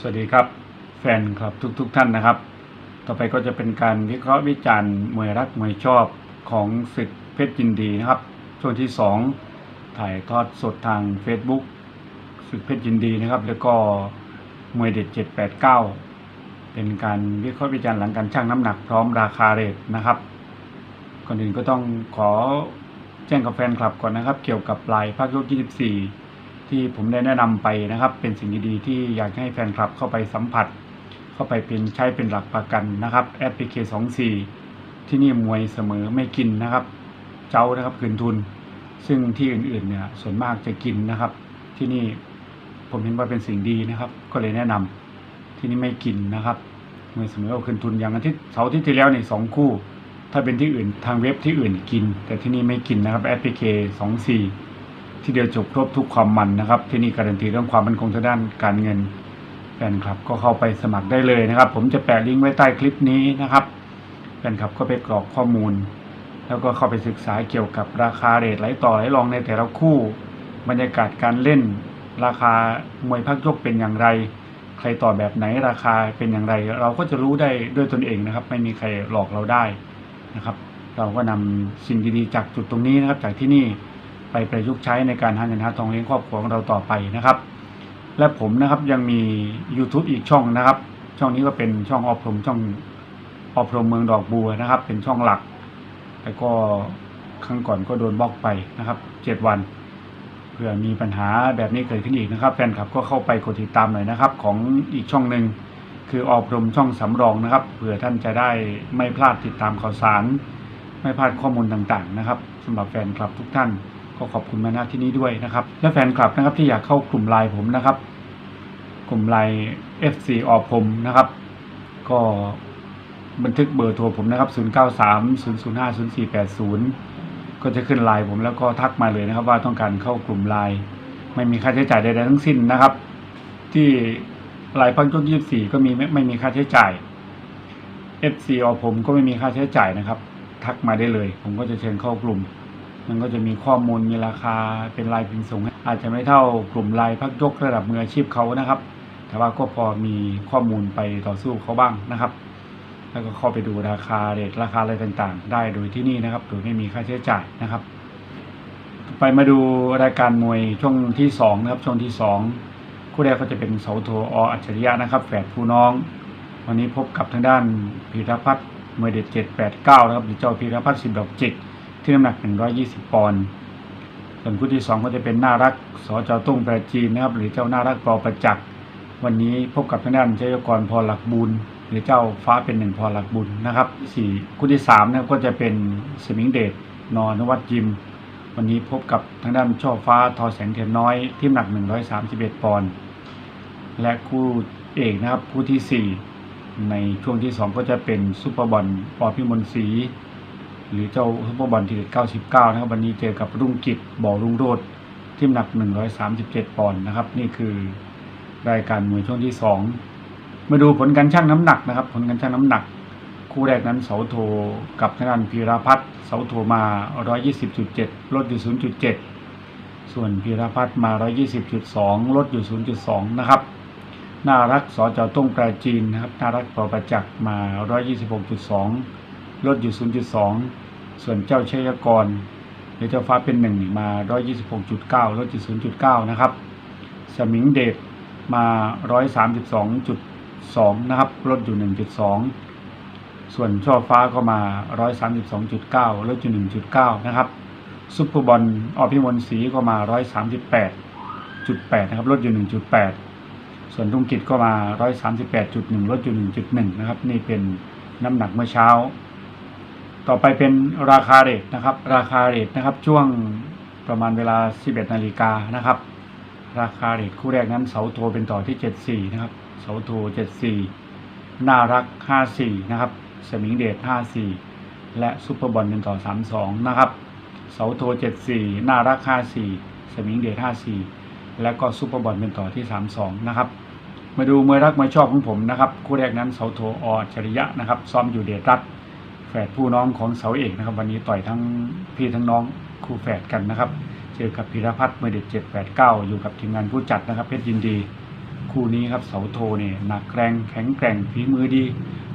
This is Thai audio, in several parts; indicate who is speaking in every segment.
Speaker 1: สวัสดีครับ แฟนคลับทุกๆทท่านนะครับ ต่อไปก็จะเป็นการวิเคราะห์วิจารณ์มวยรักมวยชอบของศึกเพชรยินดีนะครับ ช่วงที่ 2 ถ่ายทอดสดทาง Facebook ศึกเพชรยินดีนะครับ แล้วก็มวยเด็ด 789 เป็นการวิเคราะห์วิจารณ์หลังการชั่งน้ำหนักพร้อมราคาเรทนะครับ ก่อนอื่นก็ต้องขอแจ้งกับแฟนคลับก่อนนะครับ เกี่ยวกับลายภาคยก 24 ที่ผมได้แนะนำไปนะครับ เป็นสิ่งดีๆที่อยากให้แฟนคลับเข้าไปสัมผัส เข้าไปเป็นใช้เป็นหลักประกันนะครับแอปพลิเคชัน24ที่นี่มวยเสมอไม่กินนะครับ เจ้านะครับคืนทุน ซึ่งที่อื่นๆเนี่ยส่วนมากจะกินนะครับ ที่นี่ผมเห็นว่าเป็นสิ่งดีนะครับ ก็เลยแนะนำที่นี่ไม่กินนะครับมวยเสมอเอาคืนทุนอย่างอาทิตย์เสาร์ที่ที่แล้วเนี่ยสองคู่ ถ้าเป็นที่อื่นทางเว็บที่อื่นกิน แต่ที่นี่ไม่กินนะครับแอปพลิเคชัน24 ที่เดียวจบครบทุกความมันนะครับ ที่นี่การันตีเรื่องความมั่นคงทางด้านการเงินแฟนคลับก็เข้าไปสมัครได้เลยนะครับ ผมจะแปะลิงก์ไว้ใต้คลิปนี้นะครับแฟนคลับก็ไปกรอกข้อมูล แล้วก็เข้าไปศึกษาเกี่ยวกับราคาเรทไหลต่อไหลรองในแต่ละคู่ บรรยากาศการเล่น ราคามวยพักยกเป็นอย่างไร ใครต่อแบบไหนราคาเป็นอย่างไร เราก็จะรู้ได้ด้วยตนเองนะครับ ไม่มีใครหลอกเราได้นะครับ เราก็นำสิ่งดีๆจากจุดตรงนี้นะครับ จากที่นี่ ไปประยุกต์ใช้ในการหาเงินหาทองเลี้ยงครอบครัวของเราต่อไปนะครับ และผมนะครับยังมี YouTube อีกช่องนะครับ ช่องนี้ก็เป็นช่องออพรมช่องออพรมเมืองดอกบัวนะครับ เป็นช่องหลัก แล้วก็ครั้งก่อนก็โดนบล็อกไปนะครับเจ็ดวันเผื่อมีปัญหาแบบนี้เกิดขึ้นอีกนะครับ แฟนคลับก็เข้าไปกดติดตามหน่อยนะครับ ของอีกช่องหนึ่งคือออพรมช่องสำรองนะครับเผื่อท่านจะได้ไม่พลาดติดตามข่าวสาร ไม่พลาดข้อมูลต่างๆนะครับสำหรับแฟนคลับทุกท่าน ก็ขอบคุณมาณที่นี้ด้วยนะครับ และแฟนคลับนะครับที่อยากเข้ากลุ่มไลน์ผมนะครับ กลุ่มไลน์ FC ออพมนะครับ ก็บันทึกเบอร์โทรผมนะครับ 0930050480 ก็จะขึ้นไลน์ผมแล้วก็ทักมาเลยนะครับ ว่าต้องการเข้ากลุ่มไลน์ไม่มีค่าใช้จ่ายใดๆทั้งสิ้นนะครับ ที่ไลน์พักยก24ก็มีไม่ไม่มีค่าใช้จ่าย FC ออผมก็ไม่มีค่าใช้จ่ายนะครับ ทักมาได้เลย ผมก็จะเชิญเข้ากลุ่ม มันก็จะมีข้อมูลมีราคาเป็นรายพิมพ์ส่งอาจจะไม่เท่ากลุ่มรายพักยกระดับมืออาชีพเขานะครับ แต่ว่าก็พอมีข้อมูลไปต่อสู้เขาบ้างนะครับ แล้วก็เข้าไปดูราคาเรทราคาอะไรต่างๆ ได้โดยที่นี่นะครับโดยไม่มีค่าใช้จ่ายนะครับ ไปมาดูรายการมวยช่วงที่สองนะครับช่วงที่สองคู่แรกก็จะเป็นเสาโทออัจฉริยะนะครับแฝดผู้น้อง วันนี้พบกับทางด้านพีรพัฒน์มวยเด็ดเจ็ดแปดเก้านะครับหรือเจ้าพีรพัฒน์สิบดอกจิก ที่น้ำหนัก 120 ปอนด์ส่วนคู่ที่ 2 ก็จะเป็นน่ารักสจตุ้งประจีนนะครับ หรือเจ้าน่ารักปอประจักษ์วันนี้พบกับทางด้านเจยกรพอหลักบุญหรือเจ้าฟ้าเป็นหนึ่งพอหลักบุญนะครับสี่คู่ที่3นะครับก็จะเป็นสมิงเดชนอนวัดยิม วันนี้พบกับทางด้านช่อฟ้าทอแสงเทียนน้อยที่น้ำหนัก 131 ปอนด์และคู่เอกนะครับคู่ที่ 4 ในช่วงที่ 2 ก็จะเป็นซุปเปอร์บอลปอพิมลศรี หรือเจ้าซุปเปอร์บอลทีเด็ด99 นะครับ วันนี้เจอกับรุ่งกิจบ่อรุ่งโรดที่น้ำหนัก 137 ปอนด์นะครับ นี่คือรายการมวยช่วงที่ 2 มาดูผลการชั่งน้ำหนักนะครับ ผลการชั่งน้ำหนัก คู่แรกนั้นเสาโทกับทางด้านพีรพัฒน์เสาโทมา 120.7 ลดอยู่ 0.7 ส่วนพีรพัฒน์มา 120.2 ลดอยู่ 0.2 นะครับน่ารักสจต้งปราจีนนะครับน่ารักปอประจักษ์มา 126.2 ลดอยู่ 0.2 ส่วนเจ้าชัยกรหรือเจ้าฟ้าเป็นหนึ่งมา 126.9 ลดอยู่ 0.9 นะครับ สมิงเดชมา 132.2 นะครับ ลดอยู่ 1.2 ส่วนช่อฟ้าก็มา 132.9 ลดอยู่ 1.9 นะครับซุปเปอร์บอลอพิมลศรีก็มา 138.8 นะครับ ลดอยู่ 1.8 ส่วนรุ่งกิจก็มา 138.1 ลดอยู่ 1.1 นะครับ นี่เป็นน้ำหนักเมื่อเช้า ต่อไปเป็นราคาเรทนะครับ ราคาเรทนะครับ ช่วงประมาณเวลา 11นาฬิกานะครับ ราคาเรทคู่แรกนั้นเสาโทเป็นต่อที่ 74 นะครับ เสาโท 74 น่ารัก 54 นะครับ สมิงเดช 54 และซุปเปอร์บอลเป็นต่อ 32 นะครับ เสาโท 74 น่ารัก 54 สมิงเดช 54 และก็ซุปเปอร์บอลเป็นต่อที่ 32 นะครับ มาดูมวยรักมวยชอบของผมนะครับ คู่แรกนั้นเสาโทออจริยะนะครับ ซ้อมอยู่เดชรัตน์ แฝดผู้น้องของเสาเอกนะครับ วันนี้ต่อยทั้งพี่ทั้งน้องคู่แฝดกันนะครับ เจอกับพีรพัฒน์เมวยเด็ด789อยู่กับทีมงานผู้จัดนะครับ เพชรยินดี คู่นี้ครับเสาโทเนี่ยหนักแรงแข็งแกร่งฝีมือดี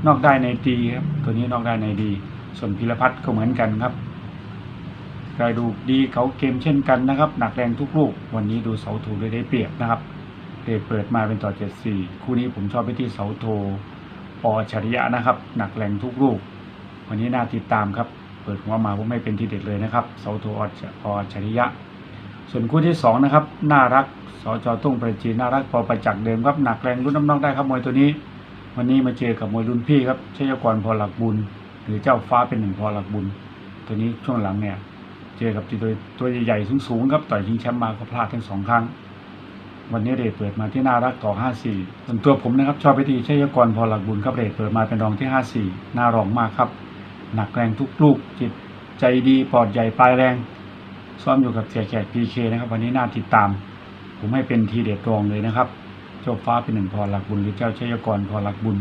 Speaker 1: นอกได้ในดีครับตัวนี้นอกได้ในดี ส่วนพิรพัฒน์ก็เหมือนกันครับกระดูกดีเขาเกมเช่นกันนะครับ หนักแรงทุกลูก วันนี้ดูเสาโทเลยได้เปรียบนะครับเดเปิดมาเป็นต่อ 74 คู่นี้ผมชอบไปที่เสาโทปออัจฉริยะนะครับ หนักแรงทุกลูก วันนี้น่าติดตามครับ เปิดหัวมาผมไม่เป็นทีเด็ดเลยนะครับเสาโทออัจฉริยะ ส่วนคู่ที่สองนะครับน่ารักสจตุ้งประจีนน่ารักพอประจักษ์เดิมครับหนักแรงรุ่นน้ำนักได้ครับมวยตัวนี้ วันนี้มาเจอกับมวยรุ่นพี่ครับชัยกรพอหลักบุญ หรือเจ้าฟ้าเป็นหนึ่งพอหลักบุญ ตัวนี้ช่วงหลังเนี่ยเจอกับตัวตัวใหญ่ๆสูงๆครับต่อยชิงแชมป์มาก็พลาดทั้งสองครั้งวันนี้เรทเปิดมาที่น่ารักต่อ 54ส่วนตัวผมนะครับชอบไปที่ชัยกรพอหลักบุญครับเรทเปิดมาเป็นรองที่ 54 น่ารองมากครับ หนักแรงทุกลูกจิตใจดีปอดใหญ่ปลายแรง ซ้อมอยู่กับเสียแขกพีเคนะครับ วันนี้น่าติดตาม ผมให้เป็นทีเด็ดรองเลยนะครับเจ้าฟ้าเป็นหนึ่งพอหลักบุญหรือเจ้าชัยกรพอหลักบุญ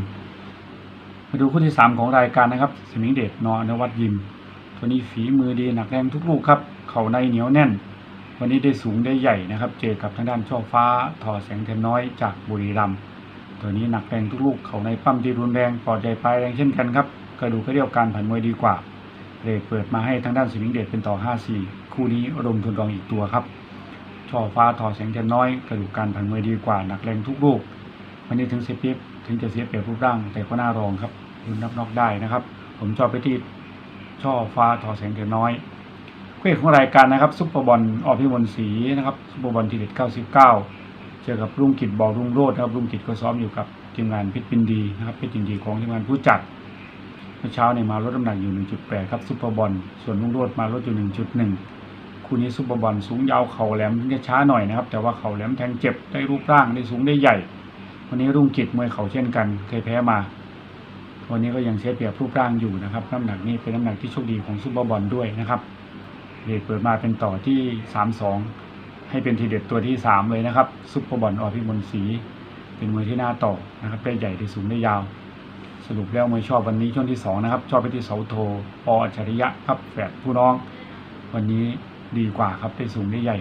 Speaker 1: มาดูคู่ที่สามของรายการนะครับ สมิงเดชนอนวัดยิม ตัวนี้ฝีมือดีหนักแรงทุกลูกครับ เข่าในเหนียวแน่น วันนี้ได้สูงได้ใหญ่นะครับ เจอกับทางด้านช่อฟ้าทอแสงเทนน้อยจากบุรีรัมย์ตัวนี้หนักแรงทุกลูก เข่าในปั้มที่รุนแรงปอดใหญ่ปลายแรงเช่นกันครับ กระดูกกระเดี่ยวการผ่านมวยดีกว่าเรทเปิดมาให้ทางด้านสมิงเดชเป็นต่อ 5-4 คู่นี้รวมทุนรองอีกตัวครับช่อฟ้าทอแสงเทียนน้อยกระดูกการผ่านมวยดีกว่าหนักแรงทุกลูกวันนี้ถึงเสียเปรียบถึงจะเสียเปรียบรูปร่าง แต่ก็น่ารองครับรุ่นนับนอกได้นะครับ ผมชอบไปที่ช่อฟ้าทอแสงเทียนน้อยคู่เอกของรายการนะครับซุปเปอร์บอลอพิมลศรีนะครับซุปเปอร์บอลทีเด็ด99 เจอกับรุ่งกิจบอลรุ่งโรจน์นะครับรุ่งกิจก็ซ้อมอยู่กับทีมงานพชรปินดีนะครับพชรยินดีของทีมงานผู้จัด มื่อเช้าเนี่ยมาลดน้ำหนักอยู่ 1.8 ครับซุปเปอร์บอลส่วนลุงโรดมาลดอยู่ 1.1 คู่นี้ซุปเปอร์บอลสูงยาวเข่าแหลมจะช้าหน่อยนะครับ แต่ว่าเข่าแหลมแทงเจ็บได้รูปร่างได้สูงได้ใหญ่ วันนี้รุ่งกิจมวยเข่าเช่นกัน เคยแพ้มา วันนี้ก็ยังเสียเปรียบรูปร่างอยู่นะครับ น้ำหนักนี่เป็นน้ำหนักที่โชคดีของซุปเปอร์บอลด้วยนะครับเดทเปิดมาเป็นต่อที่ 3-2 ให้เป็นทีเด็ดตัวที่ 3 เลยนะครับซุปเปอร์บอลอพิมลศรีเป็นมวยที่น่าต่อนะครับได้ใหญ่ได้สูงได้ยาว สรุปแล้วมวยชอบวันนี้ช่วงที่สองนะครับ ชอบไปที่เสาโทปออัจฉริยะครับแฝดผู้น้อง วันนี้ดีกว่าครับได้สูงได้ใหญ่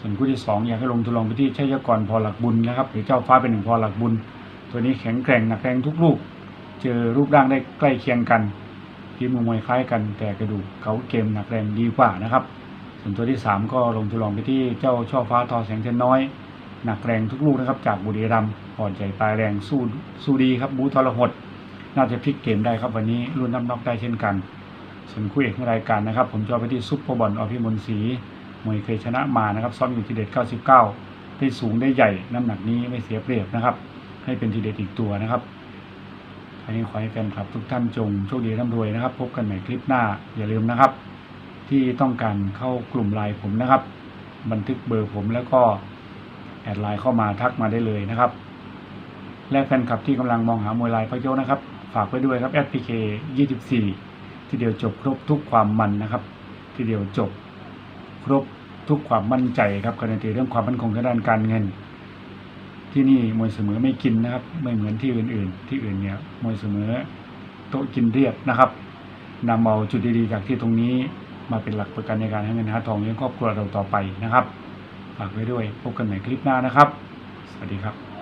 Speaker 1: ส่วนคู่ที่สองอยากให้ลงทุนลงไปที่ชัยกรพอหลักบุญนะครับ หรือเจ้าฟ้าเป็นหนึ่งพอหลักบุญ ตัวนี้แข็งแกร่งหนักแรงทุกลูก เจอรูปร่างได้ใกล้เคียงกันที่มือมวยคล้ายกันแต่กระดูกเขาเกมหนักแรงดีกว่านะครับ ส่วนตัวที่สามก็ลงทุนลองไปที่เจ้าช่อฟ้าทอแสงเทนน้อยหนักแรงทุกลูกนะครับ จากบุรีรัมย์อ่อนใจปลายแรงสู้สู้ดีครับบูทรหด น่าจะพลิกเกมได้ครับวันนี้รุ่นน้ำน็อกได้เช่นกันส่วนคู่เอกในรายการนะครับ ผมจะเอาไปที่ซุปเปอร์บอลอภิมลศรีมวยเคยชนะมานะครับ ซ้อมอยู่ทีเด็ด 99 ได้สูงได้ใหญ่น้ำหนักนี้ไม่เสียเปรียบนะครับ ให้เป็นทีเด็ดอีกตัวนะครับอันนี้ขอให้แฟนคลับทุกท่านจงโชคดีร่ำรวยนะครับ พบกันใหม่คลิปหน้าอย่าลืมนะครับ ที่ต้องการเข้ากลุ่มไลน์ผมนะครับ บันทึกเบอร์ผมแล้วก็แอดไลน์เข้ามาทักมาได้เลยนะครับ และแฟนคลับที่กำลังมองหามวยลายพระโยนะครับ ฝากไว้ด้วยครับ SPK 24 ทีเดียวจบครบทุกความมันนะครับ ทีเดียวจบครบทุกความมั่นใจครับการันตีเรื่องความมั่นคงทางด้านการเงิน ที่นี่มวยเสมอไม่กินนะครับ ไม่เหมือนที่อื่นๆ ที่อื่นเนี่ยมวยเสมอโต๊ะกินเรียบนะครับนำเอาจุดดีๆจากที่ตรงนี้มาเป็นหลักประกันในการให้เงินหาทองเลี้ยงครอบครัวเราต่อไปนะครับฝากไว้ด้วยพบกันใหม่คลิปหน้านะครับ สวัสดีครับ